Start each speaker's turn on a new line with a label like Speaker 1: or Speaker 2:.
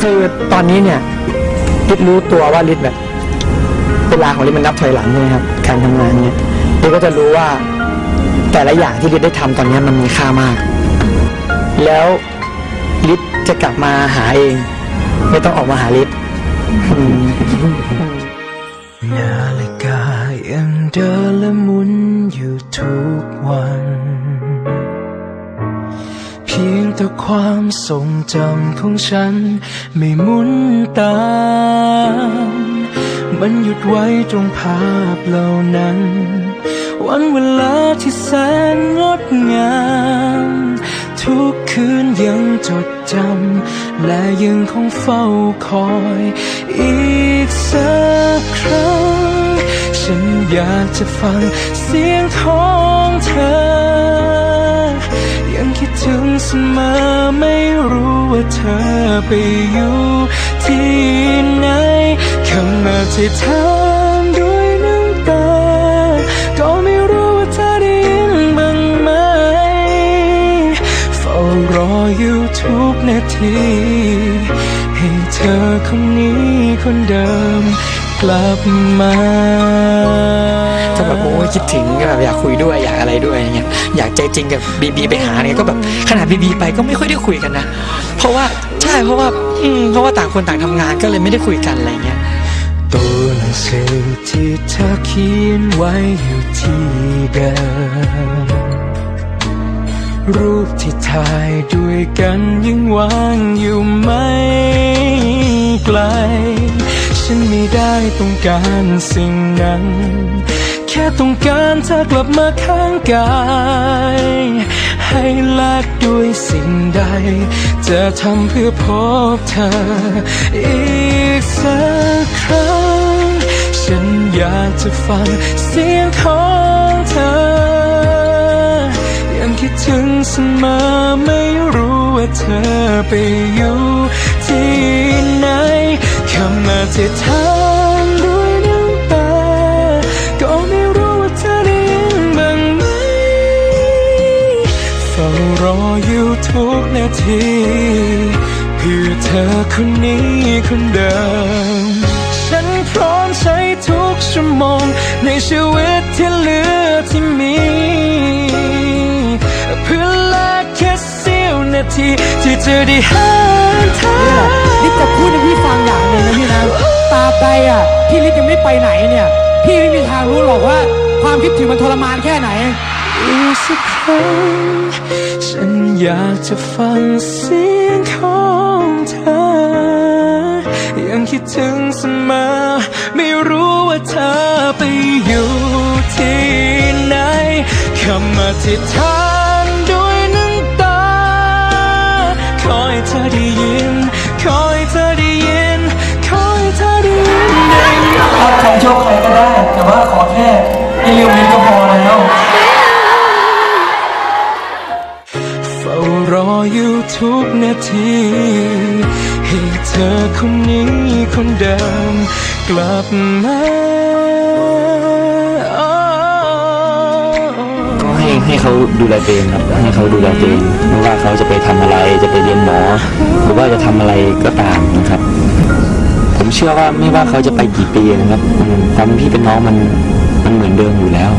Speaker 1: คือตอนนี้เนี่ยลิศรู้ตัวว่าลิศแบบเวลาของลิศมันนับถอยหลังใช่ไหมครับการทำงานเนี่ยลิศก็จะรู้ว่าแต่ละอย่างที่ลิศได้ทำตอนนี้มันมีค่ามาก แล้วลิศจะกลับมาหาเอง ไม่ต้องออกมาหาลิศอืม
Speaker 2: นาฬิกายังเดินและหมุน ความทรงจำของฉัน ไม่หมุนตาม มันหยุดไว้ตรงภาพเหล่านั้น วันเวลาที่แสนงดงาม ทุกคืนยังจดจำ และยังคงเฝ้าคอย อีกสักครั้ง ฉันอยากจะฟังเสียงของเธอ ยังคิดถึงเสมอ ธอไปอยู่ที่ไหนคำอธิษฐานด้วยน้ำตา ก็ไม่รู้ว่าเธอได้ยินบ้างไหมเฝ้ารออยู่ทุกนาที ให้เธอคนนี้คนเดิม กลับมา
Speaker 1: ถ้าแบบโอ้ยคิดถึงก็แบบอยากคุยด้วยอยากอะไรด้วยอย่างเงี้ยอยากใจจริงกับบีบีไปหาเนี่ยก็แบบขนาดบีบีไปก็ไม่ค่อยได้คุยกันนะ เพราะว่าใช่เพราะว่าอืมเพราะว่าต่างคนต่างทำงานก็เลยไม่ได้คุยกันอะไรเงี้ย
Speaker 2: ตัวหนังสือที่เธอเขียนไว้อยู่ที่เดิมรูปที่ถ่ายด้วยกันยังวางอยู่ไม่ไกลฉันไม่ได้ ต้องการสิ่งนั้น แค่ต้องการเธอกลับมาข้างกาย ให้แลกด้วยสิ่งใด จะทำเพื่อพบเธอ อีกสักครั้ง ฉันอยากจะฟังเสียงของเธอ ยังคิดถึงเสมอไม่รู้ว่าเธอไปอยู่ที่ไหนคำอธิษฐาน ออยู่ทุกนาที เพื่อเธอคนนี้คนเดิม ฉันพร้อมใช้ทุกชั่วโมง ในชีวิตที่เหลือที่มี เพื่อแลกแค่เสี้ยวนาที ที่จะได้หาเธอ
Speaker 3: นี่จะพูดให้พี่ฟังอย่างหนึ่งนะพี่นะ ตาบใดอะ พี่ลิศยังไม่ไปไหนเนี่ย พี่ไม่มีทางรู้หรอกว่า ความคิดถึงมันทรมานแค่ไหน
Speaker 2: อีกสักครั้ง ฉันอยากจะฟังเสียงของเธอ ยังคิดถึงเสมอ ไม่รู้ว่าเธอไปอยู่ที่ไหนคำอธิษฐาน ทุกนาที ให้เธอคนนี้คนเดิมกลับมา
Speaker 4: ก็ให้ให้เขาดูแลตัวเองครับ ให้เขาดูแลตัวเองไม่ว่าเขาจะไปทำอะไรจะไปเรียนหมอ หรือว่าจะทำอะไรก็ตามนะครับ ผมเชื่อว่าไม่ว่าเขาจะไปกี่ปีนะครับอืมความเป็นพี่เป็นน้องมันมันเหมือนเดิมอยู่แล้ว